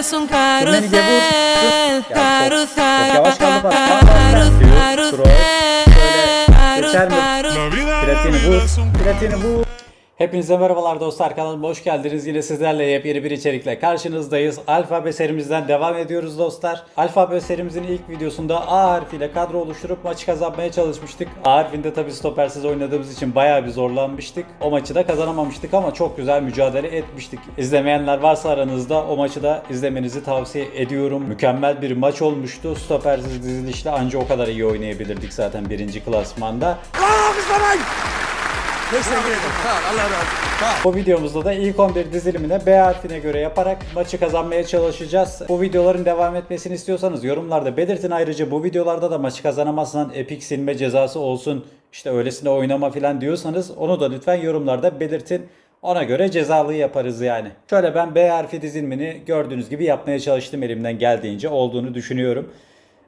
es un Rummenigge vur. carrusel, Ya çok- carrusel, Hepinize merhabalar dostlar kanalıma hoş geldiniz. Yine sizlerle yepyeni bir içerikle karşınızdayız. Alfabe serimizden devam ediyoruz dostlar. Alfabe serimizin ilk videosunda A harfiyle kadro oluşturup maçı kazanmaya çalışmıştık. A harfinde tabi stopersiz oynadığımız için bayağı bir zorlanmıştık. O maçı da kazanamamıştık ama çok güzel mücadele etmiştik. İzlemeyenler varsa aranızda o maçı da izlemenizi tavsiye ediyorum. Mükemmel bir maç olmuştu. Stopersiz dizilişle anca o kadar iyi oynayabilirdik zaten birinci klasmanda. Bu videomuzda da ilk 11 dizilimine B harfine göre yaparak maçı kazanmaya çalışacağız. Bu videoların devam etmesini istiyorsanız yorumlarda belirtin. Ayrıca bu videolarda da maçı kazanamazsan epik silme cezası olsun, işte öylesine oynama falan diyorsanız onu da lütfen yorumlarda belirtin. Ona göre cezalı yaparız yani. Şöyle ben B harfi dizilimini gördüğünüz gibi yapmaya çalıştım elimden geldiğince olduğunu düşünüyorum.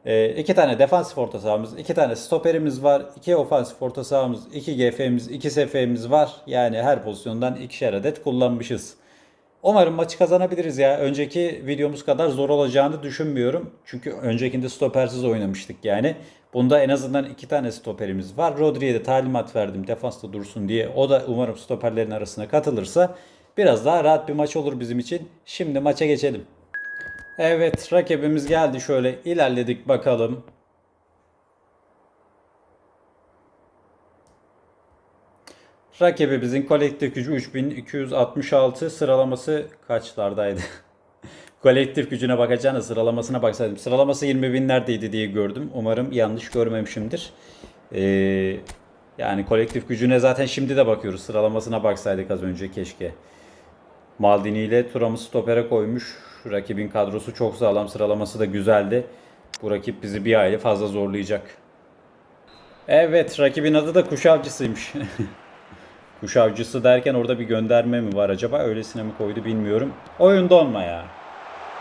Ee, iki tane defansif orta sahamız, iki tane stoperimiz var, iki ofansif orta sahamız, iki GF'miz, iki SF'miz var. Yani her pozisyondan ikişer adet kullanmışız. Umarım maçı kazanabiliriz ya. Önceki videomuz kadar zor olacağını düşünmüyorum. Çünkü öncekinde stopersiz oynamıştık yani. Bunda en azından iki tane stoperimiz var. Rodri'ye de talimat verdim defansta dursun diye. O da umarım stoperlerin arasına katılırsa biraz daha rahat bir maç olur bizim için. Şimdi maça geçelim. Evet rakibimiz geldi şöyle ilerledik bakalım. Rakibimizin kolektif gücü 3266 sıralaması kaçlardaydı? kolektif gücüne bakacağına sıralamasına baksaydım. Sıralaması 20 binlerdeydi diye gördüm. Umarım yanlış görmemişimdir. Ee, yani kolektif gücüne zaten şimdi de bakıyoruz. Sıralamasına baksaydık az önce keşke. Maldini ile Turam'ı stopere koymuş. Rakibin kadrosu çok sağlam. Sıralaması da güzeldi. Bu rakip bizi bir aile fazla zorlayacak. Evet rakibin adı da kuş avcısıymış. kuş avcısı derken orada bir gönderme mi var acaba? Öylesine mi koydu bilmiyorum. Oyun donma ya.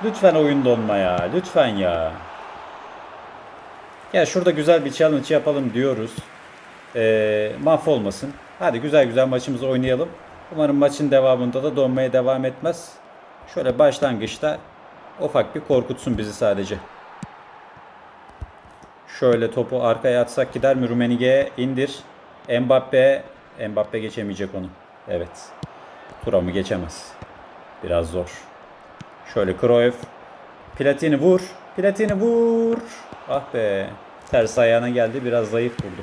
Lütfen oyun donma ya. Lütfen ya. Ya şurada güzel bir challenge yapalım diyoruz. Ee, mahvolmasın. Hadi güzel güzel maçımızı oynayalım. Umarım maçın devamında da donmaya devam etmez. Şöyle başlangıçta ufak bir korkutsun bizi sadece. Şöyle topu arkaya atsak gider mi Rumenige'ye indir. Mbappe Mbappe geçemeyecek onu. Evet. Turam'ı geçemez. Biraz zor. Şöyle Cruyff. Platini vur. Platini vur. Ah be. Ters ayağına geldi. Biraz zayıf vurdu.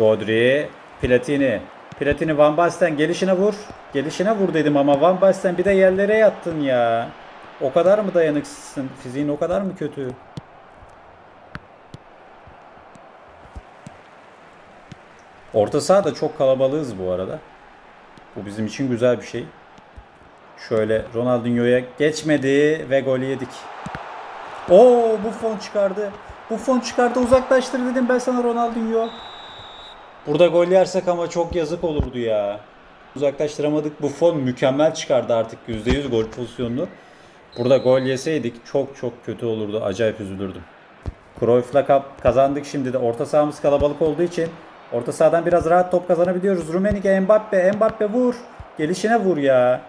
Rodri. Platini. Platini Van Basten gelişine vur. Gelişine vur dedim ama Van Basten bir de yerlere yattın ya. O kadar mı dayanıksızsın? Fiziğin o kadar mı kötü? Orta sahada çok kalabalığız bu arada. Bu bizim için güzel bir şey. Şöyle Ronaldinho'ya geçmedi ve gol yedik. Oo bu fon çıkardı. Bu fon çıkardı uzaklaştır dedim ben sana Ronaldinho. Burada gol yersek ama çok yazık olurdu ya. Uzaklaştıramadık. Bu fon mükemmel çıkardı artık %100 gol pozisyonunu. Burada gol yeseydik çok çok kötü olurdu. Acayip üzülürdüm. Cruyff'la kazandık şimdi de. Orta sahamız kalabalık olduğu için orta sahadan biraz rahat top kazanabiliyoruz. Rummenigge, Mbappe, Mbappe vur. Gelişine vur ya.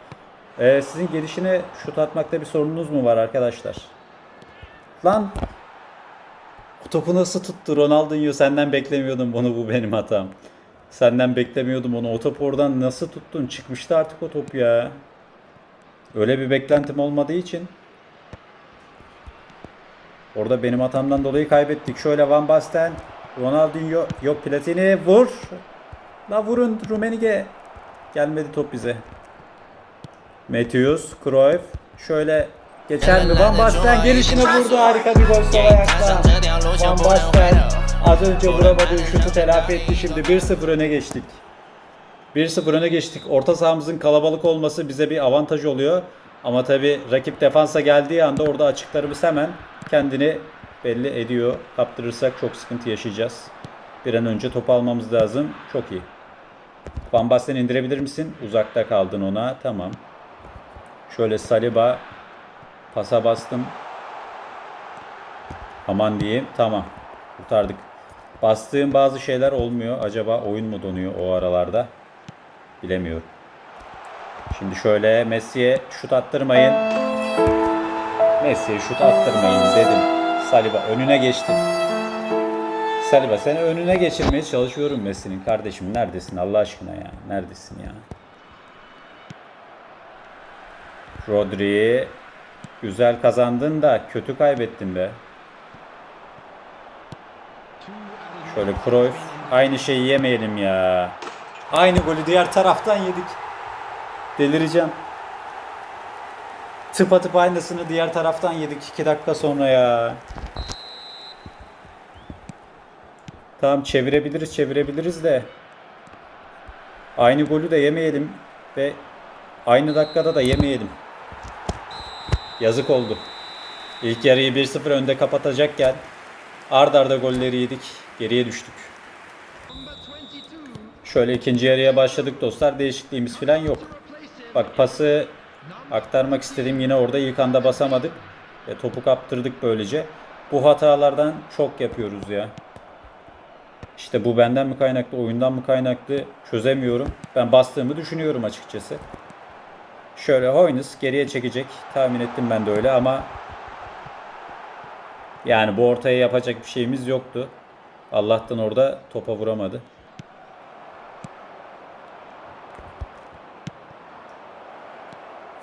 Ee, sizin gelişine şut atmakta bir sorununuz mu var arkadaşlar? Lan topu nasıl tuttu Ronaldinho? Senden beklemiyordum bunu. Bu benim hatam. Senden beklemiyordum onu. O topu oradan nasıl tuttun? Çıkmıştı artık o top ya. Öyle bir beklentim olmadığı için. Orada benim hatamdan dolayı kaybettik. Şöyle Van Basten, Ronaldinho, yok Platini vur. La vurun Rumenige. Gelmedi top bize. Matthews, Cruyff. Şöyle geçer mi? Van Basten gelişine vurdu. Harika bir gol sol ayakta. Van Basten az önce vuramadığı şutu telafi etti. Şimdi 1-0 öne geçtik. 1-0 öne geçtik. Orta sahamızın kalabalık olması bize bir avantaj oluyor. Ama tabi rakip defansa geldiği anda orada açıklarımız hemen kendini belli ediyor. Kaptırırsak çok sıkıntı yaşayacağız. Bir an önce topu almamız lazım. Çok iyi. Van Basten indirebilir misin? Uzakta kaldın ona. Tamam. Şöyle Saliba pasa bastım. Aman diyeyim. Tamam. Kurtardık. Bastığım bazı şeyler olmuyor. Acaba oyun mu donuyor o aralarda? Bilemiyorum. Şimdi şöyle Messi'ye şut attırmayın. Messi'ye şut attırmayın dedim. Saliba önüne geçti. Saliba seni önüne geçirmeye çalışıyorum Messi'nin. Kardeşim neredesin Allah aşkına ya? Neredesin ya? Rodri güzel kazandın da kötü kaybettin be. Şöyle Cruyff aynı şeyi yemeyelim ya. Aynı golü diğer taraftan yedik. Delireceğim. Tıpatıp aynısını diğer taraftan yedik 2 dakika sonra ya. Tamam çevirebiliriz çevirebiliriz de. Aynı golü de yemeyelim ve aynı dakikada da yemeyelim. Yazık oldu. İlk yarıyı 1-0 önde kapatacakken ard arda golleri yedik. Geriye düştük. Şöyle ikinci yarıya başladık dostlar. Değişikliğimiz falan yok. Bak pası aktarmak istediğim yine orada ilk anda basamadık. Ve topu kaptırdık böylece. Bu hatalardan çok yapıyoruz ya. İşte bu benden mi kaynaklı, oyundan mı kaynaklı çözemiyorum. Ben bastığımı düşünüyorum açıkçası. Şöyle Hoynes geriye çekecek. Tahmin ettim ben de öyle ama yani bu ortaya yapacak bir şeyimiz yoktu. Allah'tan orada topa vuramadı.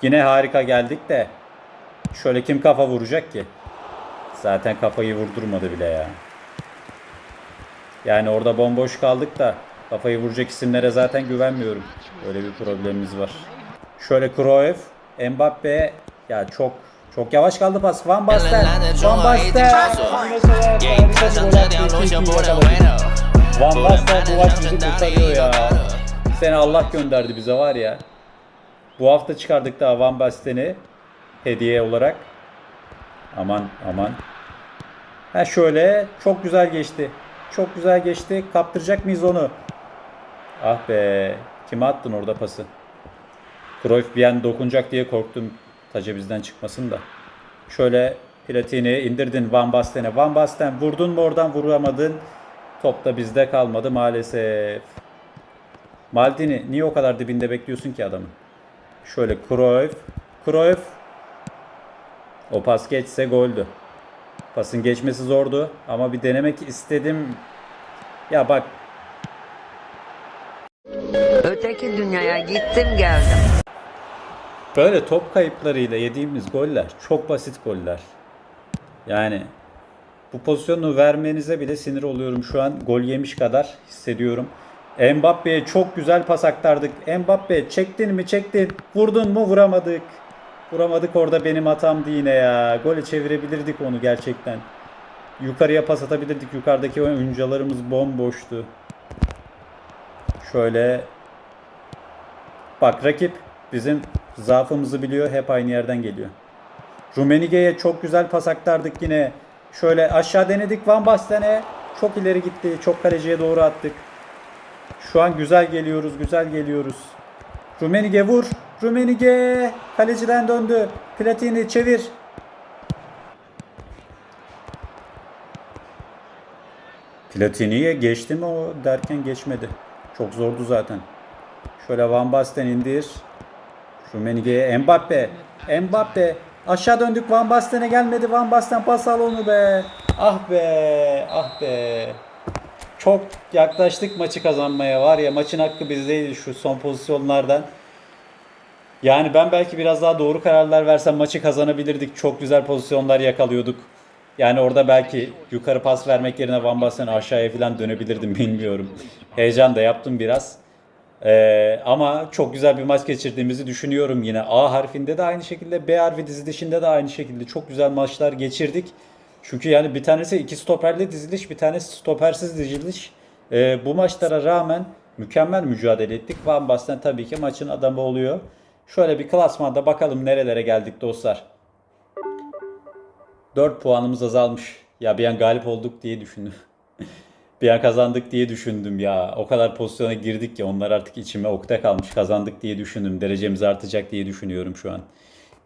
Yine harika geldik de şöyle kim kafa vuracak ki? Zaten kafayı vurdurmadı bile ya. Yani orada bomboş kaldık da kafayı vuracak isimlere zaten güvenmiyorum. Öyle bir problemimiz var. Şöyle Cruyff, Mbappe ya çok çok yavaş kaldı pas. Van Basten. Van Basten. Van Basten bu maç bizi kurtarıyor ya. Seni Allah gönderdi bize var ya. Bu hafta çıkardık daha Van Basten'i hediye olarak. Aman aman. Ha şöyle çok güzel geçti. Çok güzel geçti. Kaptıracak mıyız onu? Ah be. Kime attın orada pası? Cruyff bir an dokunacak diye korktum. Taca bizden çıkmasın da. Şöyle Platini indirdin Van Basten'e. Van Basten vurdun mu oradan vuramadın. Top da bizde kalmadı maalesef. Maldini niye o kadar dibinde bekliyorsun ki adamın? Şöyle Cruyff. Cruyff. O pas geçse goldü. Pasın geçmesi zordu ama bir denemek istedim. Ya bak Öteki dünyaya gittim geldim. Böyle top kayıplarıyla yediğimiz goller çok basit goller. Yani bu pozisyonu vermenize bile sinir oluyorum şu an. Gol yemiş kadar hissediyorum. Mbappe'ye çok güzel pas aktardık. Mbappe çektin mi çektin. Vurdun mu vuramadık. Vuramadık orada benim hatamdı yine ya. Gole çevirebilirdik onu gerçekten. Yukarıya pas atabilirdik. Yukarıdaki oyuncularımız bomboştu. Şöyle Bak rakip bizim zaafımızı biliyor. Hep aynı yerden geliyor. Rumenige'ye çok güzel pas aktardık yine. Şöyle aşağı denedik Van Basten'e. Çok ileri gitti. Çok kaleciye doğru attık. Şu an güzel geliyoruz. Güzel geliyoruz. Rumenige vur. Rumenige. Kaleciden döndü. Platini çevir. Platini'ye geçti mi o derken geçmedi. Çok zordu zaten. Şöyle Van Basten indir. Rumenige'ye Mbappe. Mbappe. Aşağı döndük Van Basten'e gelmedi. Van Basten pas al onu be. Ah be. Ah be. Çok yaklaştık maçı kazanmaya. Var ya maçın hakkı bizdeydi şu son pozisyonlardan. Yani ben belki biraz daha doğru kararlar versem maçı kazanabilirdik. Çok güzel pozisyonlar yakalıyorduk. Yani orada belki yukarı pas vermek yerine Van Basten aşağıya falan dönebilirdim bilmiyorum. Heyecan da yaptım biraz. Ee, ama çok güzel bir maç geçirdiğimizi düşünüyorum yine. A harfinde de aynı şekilde, B harfi dizilişinde de aynı şekilde çok güzel maçlar geçirdik. Çünkü yani bir tanesi iki stoperli diziliş, bir tanesi stopersiz diziliş. Ee, bu maçlara rağmen mükemmel mücadele ettik. Van Basten tabii ki maçın adamı oluyor. Şöyle bir klasmanda bakalım nerelere geldik dostlar. 4 puanımız azalmış. Ya bir an galip olduk diye düşündüm. an kazandık diye düşündüm ya. O kadar pozisyona girdik ki onlar artık içime okta kalmış. Kazandık diye düşündüm. Derecemiz artacak diye düşünüyorum şu an.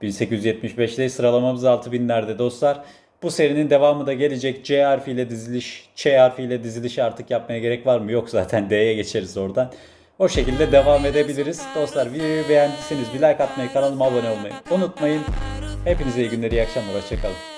1875'te sıralamamız 6000'lerde dostlar. Bu serinin devamı da gelecek. C harfiyle diziliş, Ç harfiyle diziliş artık yapmaya gerek var mı? Yok zaten D'ye geçeriz oradan. O şekilde devam edebiliriz. Dostlar videoyu beğendiyseniz bir like atmayı, kanalıma abone olmayı unutmayın. Hepinize iyi günler, iyi akşamlar. Hoşçakalın.